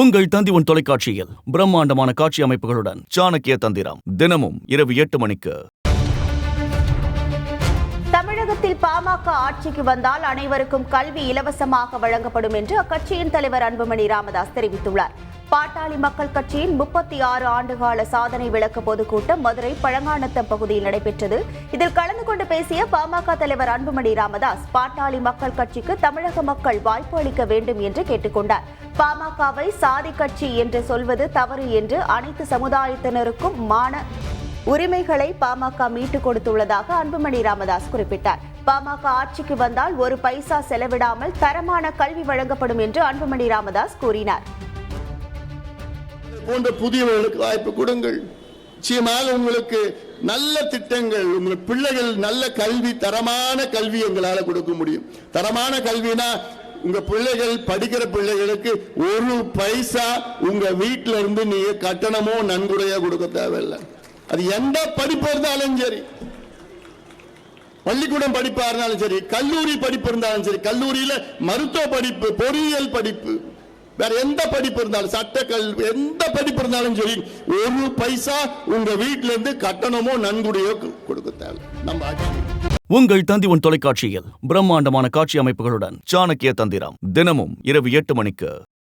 உங்கள் தந்தி உன் தொலைக்காட்சியில் பிரம்மாண்டமான காட்சி அமைப்புகளுடன் சாணக்கிய தந்திரம். தினமும் இரவு எட்டு மணிக்கு. தமிழகத்தில் பாமக ஆட்சிக்கு வந்தால் அனைவருக்கும் கல்வி இலவசமாக வழங்கப்படும் என்று அக்கட்சியின் தலைவர் அன்புமணி ராமதாஸ் தெரிவித்துள்ளார். பாட்டாளி மக்கள் கட்சியின் முப்பத்தி ஆறு ஆண்டுகால சாதனை விளக்க பொதுக்கூட்டம் மதுரை பழங்கானத்தம் பகுதியில் நடைபெற்றது. இதில் கலந்து கொண்டு பேசிய பாமக தலைவர் அன்புமணி ராமதாஸ் பாட்டாளி மக்கள் கட்சிக்கு தமிழக மக்கள் வாய்ப்பு அளிக்க வேண்டும் என்று கேட்டுக்கொண்டார். பாமகவை சாதி கட்சி என்று சொல்வது தவறு என்று அனைத்து சமுதாயத்தினருக்கும் மான உரிமைகளை பாமக மீட்டுக் கொடுத்துள்ளதாக அன்புமணி ராமதாஸ் குறிப்பிட்டார். பாமக ஆட்சிக்கு வந்தால் ஒரு பைசா செலவிடாமல் தரமான கல்வி வழங்கப்படும் என்று அன்புமணி ராமதாஸ் கூறினார். போன்ற புதியவர்களுக்கு வாய்ப்பு கொடுங்கள். நிச்சயமாக உங்களுக்கு நல்ல திட்டங்கள் உங்கள் பிள்ளைகள் நல்ல கல்வி தரமான கல்வி எங்களால் கொடுக்க முடியும். தரமான கல்வினா உங்க பிள்ளைகள் படிக்கிற பிள்ளைகளுக்கு ஒரு பைசா உங்க வீட்டில இருந்து நீங்க கட்டணமோ நன்கொடையோ கொடுக்க தேவையில்லை. அது எந்த படிப்பு இருந்தாலும் சரி. பள்ளிக்கூடம் படிப்பா இருந்தாலும் சரி கல்லூரி படிப்பு இருந்தாலும் சரி கல்லூரியில மருத்துவ படிப்பு பொறியியல் படிப்பு வேற எந்த படிப்பு இருந்தாலும் சட்ட கல்வி எந்த படிப்பு இருந்தாலும் சரி ஒரு பைசா உங்க வீட்டுல இருந்து கட்டணமோ நன்கொடையோ கொடுக்க தேவை நம்ம ஆட்சி. உங்கள் தொலைக்காட்சியில் பிரம்மாண்டமான காட்சி அமைப்புகளுடன் சாணக்கிய தந்திரம் தினமும் இரவு எட்டு மணிக்கு.